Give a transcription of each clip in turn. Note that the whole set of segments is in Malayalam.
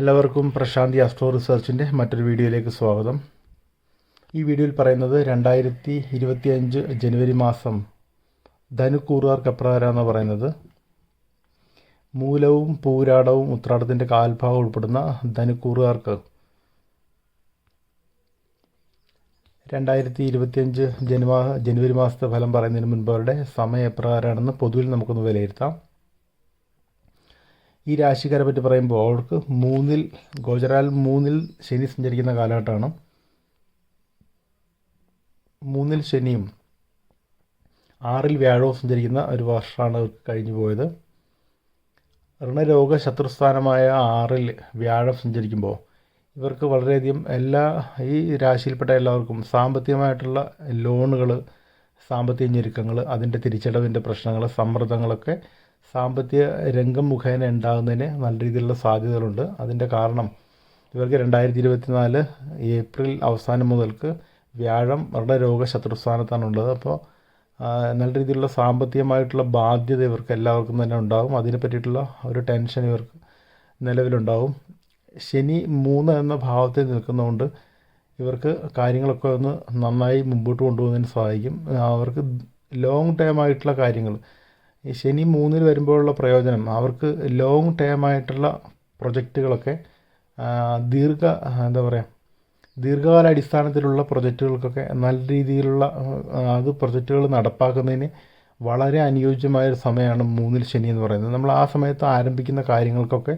എല്ലാവർക്കും പ്രശാന്തി അസ്ട്രോ റിസർച്ചിന്റെ മറ്റൊരു വീഡിയോയിലേക്ക് സ്വാഗതം. ഈ വീഡിയോയിൽ പറയുന്നത് രണ്ടായിരത്തി ഇരുപത്തി അഞ്ച് ജനുവരി മാസം ധനുക്കൂറുകാർക്ക് എപ്രകാരമെന്ന് പറയുന്നത്. മൂലവും പൂരാടവും ഉത്രാടത്തിന്റെ കാൽഭാഗം ഉൾപ്പെടുന്ന ധനുക്കൂറുകാർക്ക് രണ്ടായിരത്തി ഇരുപത്തിയഞ്ച് ജനുവാ ജനുവരി മാസത്തെ ഫലം പറയുന്നതിന് മുൻപ് അവരുടെ സമയം എപ്രകാരമാണെന്ന് പൊതുവിൽ നമുക്കൊന്ന് വിലയിരുത്താം. ഈ രാശിക്കാരെ പറ്റി പറയുമ്പോൾ അവർക്ക് മൂന്നിൽ ഗോചരാൽ മൂന്നിൽ ശനി സഞ്ചരിക്കുന്ന കാലഘട്ടമാണ്. മൂന്നിൽ ശനിയും ആറിൽ വ്യാഴവും സഞ്ചരിക്കുന്ന ഒരു വർഷമാണ് കഴിഞ്ഞു പോയത്. ഋണരോഗ ശത്രുസ്ഥാനമായ ആറിൽ വ്യാഴം സഞ്ചരിക്കുമ്പോൾ ഇവർക്ക് വളരെയധികം എല്ലാ ഈ രാശിയിൽപ്പെട്ട എല്ലാവർക്കും സാമ്പത്തികമായിട്ടുള്ള ലോണുകൾ സാമ്പത്തിക ഞെരുക്കങ്ങൾ അതിന്റെ തിരിച്ചടവിന്റെ പ്രശ്നങ്ങൾ സമ്മർദ്ദങ്ങളൊക്കെ സാമ്പത്തിക രംഗം മുഖേന ഉണ്ടാകുന്നതിന് നല്ല രീതിയിലുള്ള സാധ്യതകളുണ്ട്. അതിന്റെ കാരണം ഇവർക്ക് രണ്ടായിരത്തി ഇരുപത്തി നാല് ഏപ്രിൽ അവസാനം മുതൽക്ക് വ്യാഴം അവരുടെ രോഗ ശത്രുസ്ഥാനത്താണുള്ളത് അപ്പോൾ നല്ല രീതിയിലുള്ള സാമ്പത്തികമായിട്ടുള്ള ബാധ്യത ഇവർക്ക് എല്ലാവർക്കും തന്നെ ഉണ്ടാകും. അതിനെ പറ്റിയിട്ടുള്ള ഒരു ടെൻഷൻ ഇവർക്ക് നിലവിലുണ്ടാകും. ശനി മൂന്ന് എന്ന ഭാവത്തിൽ നിൽക്കുന്നതുകൊണ്ട് ഇവർക്ക് കാര്യങ്ങളൊക്കെ ഒന്ന് നന്നായി മുമ്പോട്ട് കൊണ്ടുപോകുന്നതിന് സഹായിക്കും. അവർക്ക് ലോങ് ടേം ആയിട്ടുള്ള കാര്യങ്ങൾ ഈ ശനി മൂന്നിൽ വരുമ്പോഴുള്ള പ്രയോജനം. അവർക്ക് ലോങ് ടേം ആയിട്ടുള്ള പ്രൊജക്റ്റുകളൊക്കെ ദീർഘ എന്താ പറയുക ദീർഘകാല അടിസ്ഥാനത്തിലുള്ള പ്രൊജക്റ്റുകൾക്കൊക്കെ നല്ല രീതിയിലുള്ള അത് പ്രൊജക്റ്റുകൾ നടപ്പാക്കുന്നതിന് വളരെ അനുയോജ്യമായൊരു സമയമാണ് മൂന്നിൽ ശനി എന്ന് പറയുന്നത്. നമ്മൾ ആ സമയത്ത് ആരംഭിക്കുന്ന കാര്യങ്ങൾക്കൊക്കെ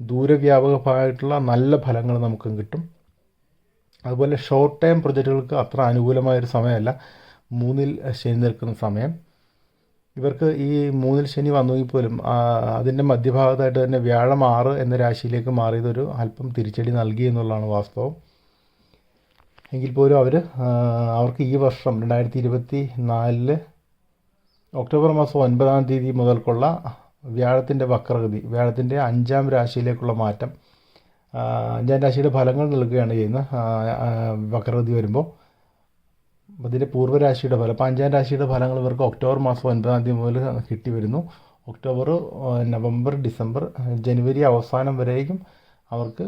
ദൂരവ്യാപകമായിട്ടുള്ള നല്ല ഫലങ്ങൾ നമുക്കും കിട്ടും. അതുപോലെ ഷോർട്ട് ടൈം പ്രൊജക്റ്റുകൾക്ക് അത്ര അനുകൂലമായൊരു സമയമല്ല. മൂന്നിൽ ശനി നിൽക്കുന്ന സമയം. ഇവർക്ക് ഈ മൂന്നിൽ ശനി വന്നുവെങ്കിൽ പോലും അതിന്റെ മധ്യഭാഗത്തായിട്ട് തന്നെ വ്യാഴം ആറ് എന്ന രാശിയിലേക്ക് മാറിയതൊരു അല്പം തിരിച്ചടി നൽകി എന്നുള്ളതാണ് വാസ്തവം. എങ്കിൽ പോലും അവർ അവർക്ക് ഈ വർഷം രണ്ടായിരത്തി ഇരുപത്തി നാലിൽ ഒക്ടോബർ മാസം ഒൻപതാം തീയതി മുതൽക്കുള്ള വ്യാഴത്തിന്റെ വക്രഗതി വ്യാഴത്തിന്റെ അഞ്ചാം രാശിയിലേക്കുള്ള മാറ്റം അഞ്ചാം രാശിയുടെ ഫലങ്ങൾ നൽകുകയാണ് ചെയ്യുന്നത്. വക്രഗതി വരുമ്പോൾ അതിന്റെ പൂർവരാശിയുടെ ഫലം പാഞ്ചാം രാശിയുടെ ഫലങ്ങൾ ഇവർക്ക് ഒക്ടോബർ മാസം ഒൻപതാം തീയതി മുതൽ കിട്ടി വരുന്നു. ഒക്ടോബർ നവംബർ ഡിസംബർ ജനുവരി അവസാനം വരെയും അവർക്ക്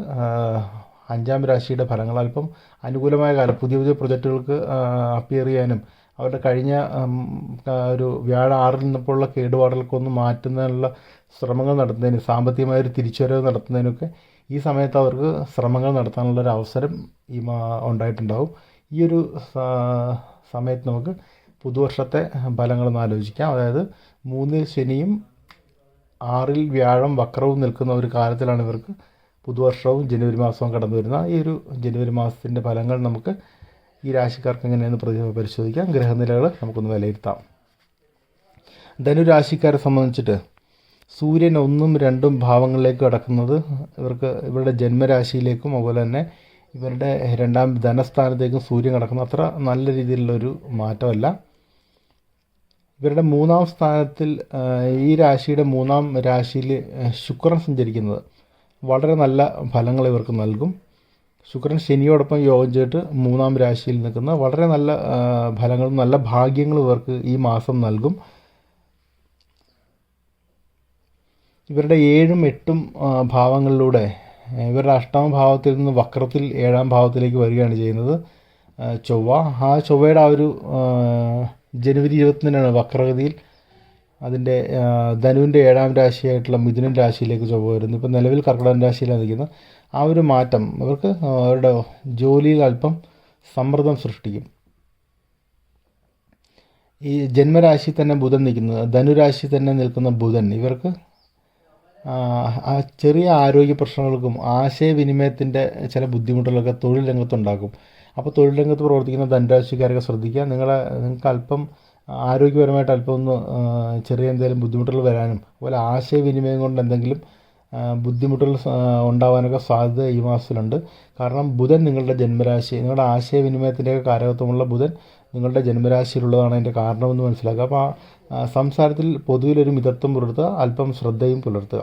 അഞ്ചാം രാശിയുടെ ഫലങ്ങൾ അല്പം അനുകൂലമായ കാലം പുതിയ പുതിയ പ്രൊജക്റ്റുകൾക്ക് അപ്പിയർ ചെയ്യാനും അവരുടെ കഴിഞ്ഞ ഒരു വ്യാഴ ആറിൽ നിന്നപ്പോഴുള്ള കേടുപാടുകൾക്കൊന്ന് മാറ്റുന്നതിനുള്ള ശ്രമങ്ങൾ നടത്തുന്നതിന് സാമ്പത്തികമായ ഒരു തിരിച്ചുവരവ് നടത്തുന്നതിനൊക്കെ ഈ സമയത്ത് അവർക്ക് ശ്രമങ്ങൾ നടത്താനുള്ള ഒരു അവസരം ഈ ഉണ്ടായിട്ടുണ്ടാവും. ഈ ഒരു സമയത്ത് നമുക്ക് പുതുവർഷത്തെ ഫലങ്ങളൊന്ന് ആലോചിക്കാം. അതായത് മൂന്നിൽ ശനിയും ആറിൽ വ്യാഴം വക്രവും നിൽക്കുന്ന ഒരു കാലത്തിലാണ് ഇവർക്ക് പുതുവർഷവും ജനുവരി മാസവും കടന്നു വരുന്ന. ഈ ഒരു ജനുവരി മാസത്തിന്റെ ഫലങ്ങൾ നമുക്ക് ഈ രാശിക്കാർക്ക് എങ്ങനെയെന്ന് പ്രതി പരിശോധിക്കാം. ഗ്രഹനിലകൾ നമുക്കൊന്ന് വിലയിരുത്താം. ധനുരാശിക്കാരെ സംബന്ധിച്ചിട്ട് സൂര്യൻ ഒന്നും രണ്ടും ഭാവങ്ങളിലേക്ക് കടക്കുന്നത് ഇവർക്ക് ഇവരുടെ ജന്മരാശിയിലേക്കും അതുപോലെ തന്നെ ഇവരുടെ രണ്ടാം ധനസ്ഥാനത്തേക്കും സൂര്യൻ കിടക്കുന്ന. അത്ര നല്ല രീതിയിലുള്ളൊരു മാറ്റമല്ല. ഇവരുടെ മൂന്നാം സ്ഥാനത്തിൽ ഈ രാശിയുടെ മൂന്നാം രാശിയിൽ ശുക്രൻ സഞ്ചരിക്കുന്നത് വളരെ നല്ല ഫലങ്ങൾ ഇവർക്ക് നൽകും. ശുക്രൻ ശനിയോടൊപ്പം യോഗം ചെയ്തിട്ട് മൂന്നാം രാശിയിൽ നിൽക്കുന്ന വളരെ നല്ല ഫലങ്ങളും നല്ല ഭാഗ്യങ്ങളും ഇവർക്ക് ഈ മാസം നൽകും. ഇവരുടെ ഏഴും എട്ടും ഭാവങ്ങളിലൂടെ ഇവരുടെ അഷ്ടാം ഭാവത്തിൽ നിന്ന് വക്രത്തിൽ ഏഴാം ഭാവത്തിലേക്ക് വരികയാണ് ചെയ്യുന്നത്. ചൊവ്വ. ആ ചൊവ്വയുടെ ആ ഒരു ജനുവരി ഇരുപത്തിനാണ് വക്രഗതിയിൽ അതിന്റെ ധനുവിന്റെ ഏഴാം രാശിയായിട്ടുള്ള മിഥുനൻ രാശിയിലേക്ക് ചൊവ്വ വരുന്നു ഇപ്പോൾ നിലവിൽ കർക്കിടകൻ രാശിയിലാണ് നിൽക്കുന്നത്. ആ ഒരു മാറ്റം അവർക്ക് അവരുടെ ജോലിയിൽ അല്പം സമ്മർദ്ദം സൃഷ്ടിക്കും. ഈ ജന്മരാശി തന്നെ ബുധൻ നിൽക്കുന്നത് ധനുരാശി തന്നെ നിൽക്കുന്ന ബുധൻ ഇവർക്ക് ചെറിയ ആരോഗ്യ പ്രശ്നങ്ങൾക്കും ആശയവിനിമയത്തിന്റെ ചില ബുദ്ധിമുട്ടുകളൊക്കെ തൊഴിൽ രംഗത്തുണ്ടാക്കും അപ്പോൾ തൊഴിൽ രംഗത്ത് പ്രവർത്തിക്കുന്ന ധനരാശിക്കാരൊക്കെ ശ്രദ്ധിക്കുക. നിങ്ങളെ നിങ്ങൾക്ക് അല്പം ആരോഗ്യപരമായിട്ട് അല്പം ഒന്ന് ചെറിയ എന്തെങ്കിലും ബുദ്ധിമുട്ടുകൾ വരാനും അതുപോലെ ആശയവിനിമയം കൊണ്ട് എന്തെങ്കിലും ബുദ്ധിമുട്ടുകൾ ഉണ്ടാവാനൊക്കെ സാധ്യത ഈ മാസത്തിലുണ്ട്. കാരണം ബുധൻ നിങ്ങളുടെ ജന്മരാശി നിങ്ങളുടെ ആശയവിനിമയത്തിന്റെയൊക്കെ കാരകത്വമുള്ള ബുധൻ നിങ്ങളുടെ ജന്മരാശിയിലുള്ളതാണ് അതിന്റെ കാരണമെന്ന് മനസ്സിലാക്കുക. അപ്പോൾ ആ സംസാരത്തിൽ പൊതുവിലൊരു മിതത്വം പുലർത്തുക അല്പം ശ്രദ്ധയും പുലർത്തുക.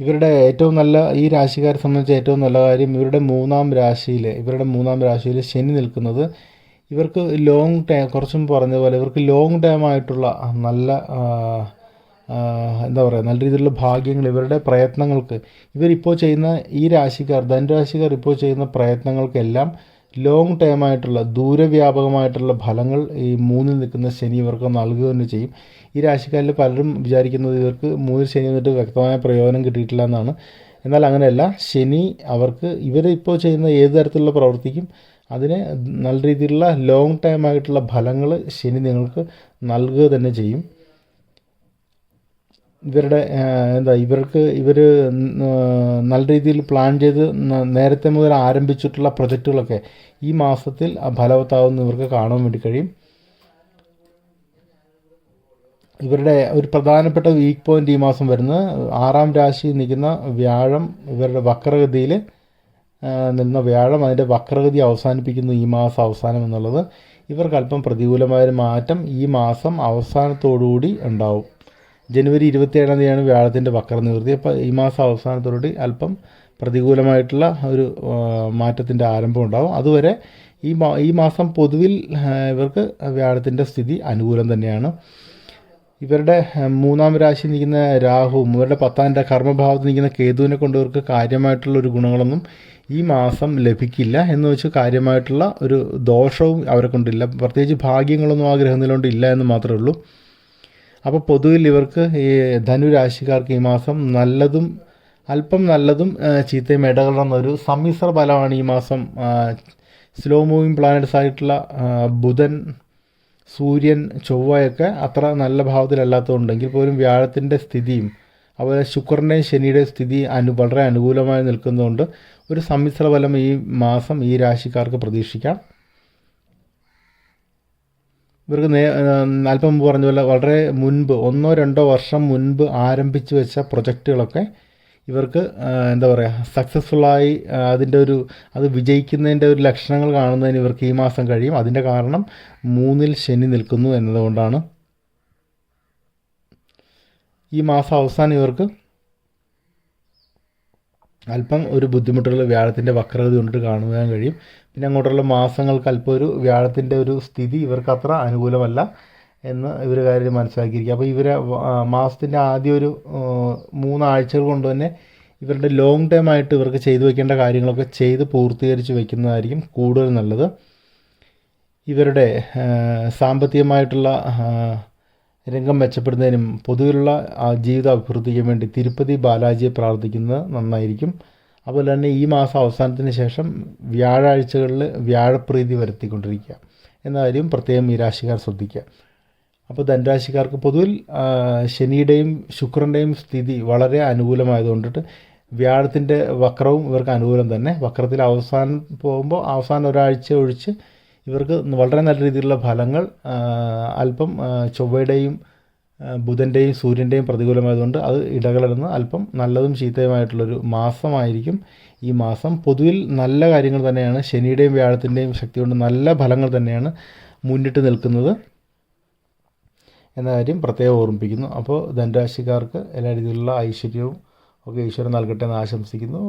ഇവരുടെ ഏറ്റവും നല്ല ഈ രാശിക്കാരെ സംബന്ധിച്ച് ഏറ്റവും നല്ല കാര്യം ഇവരുടെ മൂന്നാം രാശിയിൽ ഇവരുടെ മൂന്നാം രാശിയിൽ ശനി നിൽക്കുന്നത് ഇവർക്ക് ലോങ് ടൈം കുറച്ചും പറഞ്ഞ പോലെ ഇവർക്ക് ലോങ് ടൈം ആയിട്ടുള്ള നല്ല എന്താ പറയുക നല്ല രീതിയിലുള്ള ഭാഗ്യങ്ങൾ ഇവരുടെ പ്രയത്നങ്ങൾക്ക് ഇവരിപ്പോൾ ചെയ്യുന്ന ഈ രാശിക്കാർ ധനുരാശിക്കാർ ഇപ്പോൾ ചെയ്യുന്ന പ്രയത്നങ്ങൾക്കെല്ലാം ലോങ് ടേം ആയിട്ടുള്ള ദൂരവ്യാപകമായിട്ടുള്ള ഫലങ്ങൾ ഈ മൂന്നിൽ നിൽക്കുന്ന ശനി ഇവർക്ക് നൽകുക തന്നെ ചെയ്യും. ഈ രാശിക്കാരിൽ പലരും വിചാരിക്കുന്നത് ഇവർക്ക് മൂന്നിൽ ശനി എന്നിട്ട് വ്യക്തമായ പ്രയോജനം കിട്ടിയിട്ടില്ല എന്നാണ്. എന്നാൽ അങ്ങനെയല്ല ശനി അവർക്ക് ഇവർ ഇപ്പോൾ ചെയ്യുന്ന ഏത് തരത്തിലുള്ള പ്രവൃത്തിക്കും അതിന് നല്ല രീതിയിലുള്ള ലോങ് ടൈം ആയിട്ടുള്ള ഫലങ്ങൾ ശനി നിങ്ങൾക്ക് നൽകുക തന്നെ ചെയ്യും. ഇവരുടെ എന്താ ഇവർക്ക് ഇവർ നല്ല രീതിയിൽ പ്ലാൻ ചെയ്ത് നേരത്തെ മുതൽ ആരംഭിച്ചിട്ടുള്ള പ്രൊജക്റ്റുകളൊക്കെ ഈ മാസത്തിൽ ഫലവത്താവുന്ന ഇവർക്ക് കാണാൻ വേണ്ടി കഴിയും. ഇവരുടെ ഒരു പ്രധാനപ്പെട്ട വീക്ക് പോയിന്റ് ഈ മാസം വരുന്നത് ആറാം രാശിയിൽ നിൽക്കുന്ന വ്യാഴം ഇവരുടെ വക്രഗതിയിൽ നിന്ന വ്യാഴം അതിന്റെ വക്രഗതി അവസാനിപ്പിക്കുന്നു ഈ മാസം അവസാനം എന്നുള്ളത് ഇവർക്ക് അല്പം പ്രതികൂലമായ മാറ്റം ഈ മാസം അവസാനത്തോടുകൂടി ഉണ്ടാവും. ജനുവരി ഇരുപത്തിയേഴാം തീയതിയാണ് വ്യാഴത്തിന്റെ വക്ര നിവൃത്തി അപ്പോൾ ഈ മാസം അവസാനത്തോടുകൂടി അല്പം പ്രതികൂലമായിട്ടുള്ള ഒരു മാറ്റത്തിന്റെ ആരംഭം ഉണ്ടാകും അതുവരെ ഈ മാ ഈ മാസം പൊതുവിൽ ഇവർക്ക് വ്യാഴത്തിന്റെ സ്ഥിതി അനുകൂലം തന്നെയാണ്. ഇവരുടെ മൂന്നാം രാശി നിൽക്കുന്ന രാഹുവും ഇവരുടെ പത്താം കർമ്മഭാവത്തിൽ നിൽക്കുന്ന കേതുവിനെ കൊണ്ട് ഇവർക്ക് കാര്യമായിട്ടുള്ള ഒരു ഗുണങ്ങളൊന്നും ഈ മാസം ലഭിക്കില്ല എന്ന് വെച്ച് കാര്യമായിട്ടുള്ള ഒരു ദോഷവും അവരെ കൊണ്ടില്ല. പ്രത്യേകിച്ച് ഭാഗ്യങ്ങളൊന്നും ആ ഗ്രഹനില ഇല്ല എന്ന് മാത്രമേ ഉള്ളൂ. അപ്പോൾ പൊതുവിൽ ഇവർക്ക് ഈ ധനുരാശിക്കാർക്ക് ഈ മാസം നല്ലതും അല്പം നല്ലതും ചീത്തയും ഇടകലർന്ന ഒരു സമ്മിശ്ര ഫലമാണ് ഈ മാസം സ്ലോ മൂവിങ് പ്ലാനറ്റ്സ് ആയിട്ടുള്ള ബുധൻ സൂര്യൻ ചൊവ്വയൊക്കെ അത്ര നല്ല ഭാവത്തിലല്ലാത്തതുണ്ടെങ്കിൽ പോലും വ്യാഴത്തിന്റെ സ്ഥിതിയും അതുപോലെ ശുക്രന്റെയും ശനിയുടെയും സ്ഥിതി അനു വളരെ അനുകൂലമായി നിൽക്കുന്നതുകൊണ്ട് ഒരു സമ്മിശ്ര ഫലം ഈ മാസം ഈ രാശിക്കാർക്ക് പ്രതീക്ഷിക്കാം. ഇവർക്ക് നേ അല്പം പറഞ്ഞ പോലെ വളരെ മുൻപ് ഒന്നോ രണ്ടോ വർഷം മുൻപ് ആരംഭിച്ചു വെച്ച പ്രൊജക്റ്റുകളൊക്കെ ഇവർക്ക് എന്താ പറയുക സക്സസ്ഫുള്ളായി അതിന്റെ ഒരു അത് വിജയിക്കുന്നതിന്റെ ഒരു ലക്ഷണങ്ങൾ കാണുന്നതിന് ഇവർക്ക് ഈ മാസം കഴിയും. അതിന്റെ കാരണം മൂന്നിൽ ശനി നിൽക്കുന്നു എന്നതുകൊണ്ടാണ്. ഈ മാസം അവസാനം ഇവർക്ക് അല്പം ഒരു ബുദ്ധിമുട്ടുള്ള വ്യാഴത്തിന്റെ വക്രത കൊണ്ടിട്ട് കാണുവാൻ കഴിയും. പിന്നെ അങ്ങോട്ടുള്ള മാസങ്ങൾക്ക് അല്പം ഒരു വ്യാഴത്തിന്റെ ഒരു സ്ഥിതി ഇവർക്ക് അത്ര അനുകൂലമല്ല എന്ന് ഇവർ കാര്യം മനസ്സിലാക്കിയിരിക്കുക. അപ്പോൾ ഇവരെ മാസത്തിന്റെ ആദ്യ ഒരു മൂന്നാഴ്ചകൾ കൊണ്ട് തന്നെ ഇവരുടെ ലോങ് ടേം ആയിട്ട് ഇവർക്ക് ചെയ്തു വെക്കേണ്ട കാര്യങ്ങളൊക്കെ ചെയ്ത് പൂർത്തീകരിച്ച് വെക്കുന്നതായിരിക്കും കൂടുതൽ നല്ലത്. ഇവരുടെ സാമ്പത്തികമായിട്ടുള്ള രംഗം മെച്ചപ്പെടുന്നതിനും പൊതുവിലുള്ള ജീവിത അഭിവൃദ്ധിക്കും വേണ്ടി തിരുപ്പതി ബാലാജിയെ പ്രാർത്ഥിക്കുന്നത് നന്നായിരിക്കും. അതുപോലെ തന്നെ ഈ മാസം അവസാനത്തിന് ശേഷം വ്യാഴാഴ്ചകളിൽ വ്യാഴപ്രീതി വരുത്തിക്കൊണ്ടിരിക്കുക എന്ന കാര്യം പ്രത്യേകം ഈ രാശിക്കാർ ശ്രദ്ധിക്കുക. അപ്പോൾ ധനരാശിക്കാർക്ക് പൊതുവിൽ ശനിയുടെയും ശുക്രന്റെയും സ്ഥിതി വളരെ അനുകൂലമായതുകൊണ്ടിട്ട് വ്യാഴത്തിന്റെ വക്രവും ഇവർക്ക് അനുകൂലം തന്നെ. വക്രത്തിൽ അവസാനം പോകുമ്പോൾ അവസാനം ഒരാഴ്ച ഒഴിച്ച് ഇവർക്ക് വളരെ നല്ല രീതിയിലുള്ള ഫലങ്ങൾ അല്പം ചൊവ്വയുടെയും ബുധന്റെയും സൂര്യന്റെയും പ്രതികൂലമായതുകൊണ്ട് അത് ഇടകലർന്ന് അല്പം നല്ലതും ചീത്തയുമായിട്ടുള്ളൊരു മാസമായിരിക്കും ഈ മാസം. പൊതുവിൽ നല്ല കാര്യങ്ങൾ തന്നെയാണ് ശനിയുടെയും വ്യാഴത്തിന്റെയും ശക്തി കൊണ്ട് നല്ല ഫലങ്ങൾ തന്നെയാണ് മുന്നിട്ട് നിൽക്കുന്നത് എന്ന കാര്യം പ്രത്യേകം ഓർമ്മിപ്പിക്കുന്നു. അപ്പോൾ ധനരാശിക്കാർക്ക് എല്ലാ രീതിയിലുള്ള ഐശ്വര്യവും ഒക്കെ ഈശ്വരൻ നൽകട്ടെ എന്ന് ആശംസിക്കുന്നു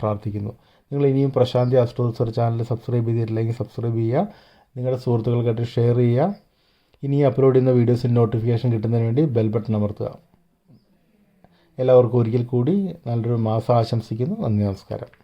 പ്രാർത്ഥിക്കുന്നു. നിങ്ങൾ ഇനിയും പ്രശാന്തി അസ്ട്രോസർ ചാനൽ സബ്സ്ക്രൈബ് ചെയ്തിട്ടില്ലെങ്കിൽ സബ്സ്ക്രൈബ് ചെയ്യുക നിങ്ങളുടെ സുഹൃത്തുക്കൾക്കായിട്ട് ഷെയർ ചെയ്യുക. ഇനി അപ്ലോഡ് ചെയ്യുന്ന വീഡിയോസിന് നോട്ടിഫിക്കേഷൻ കിട്ടുന്നതിന് വേണ്ടി ബെൽ ബട്ടൺ അമർത്തുക. എല്ലാവർക്കും ഒരിക്കൽ കൂടി നല്ലൊരു മാസം ആശംസിക്കുന്നു. നന്ദി നമസ്കാരം.